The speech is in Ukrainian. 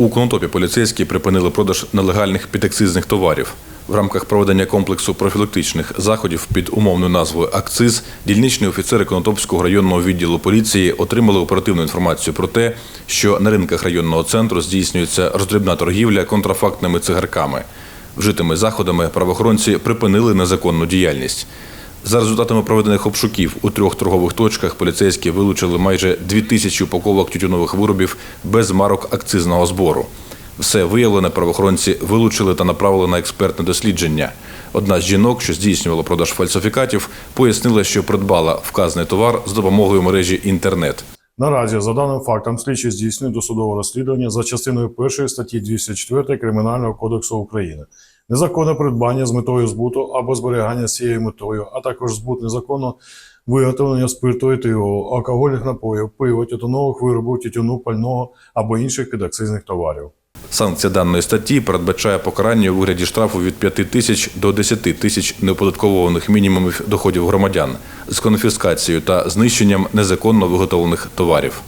У Конотопі поліцейські припинили продаж нелегальних підакцизних товарів. В рамках проведення комплексу профілактичних заходів під умовною назвою Акциз дільничні офіцери Конотопського районного відділу поліції отримали оперативну інформацію про те, що на ринках районного центру здійснюється роздрібна торгівля контрафактними цигарками. Вжитими заходами правоохоронці припинили незаконну діяльність. За результатами проведених обшуків у трьох торгових точках поліцейські вилучили майже дві тисячі упаковок тютюнових виробів без марок акцизного збору. Все виявлене правоохоронці вилучили та направили на експертне дослідження. Одна з жінок, що здійснювала продаж фальсифікатів, пояснила, що придбала вказаний товар з допомогою мережі інтернет. Наразі за даним фактом слідчі здійснюють досудове розслідування за частиною 1 статті 204 Кримінального кодексу України. Незаконне придбання з метою збуту або зберігання з цією метою, а також збут незаконно виготовлення спирту етилового, алкогольних напоїв, пива, тютюнових виробів, тютюну, пального або інших підакцизних товарів. Санкція даної статті передбачає покарання у вигляді штрафу від 5 тисяч до 10 тисяч неоподаткованих мінімумів доходів громадян з конфіскацією та знищенням незаконно виготовлених товарів.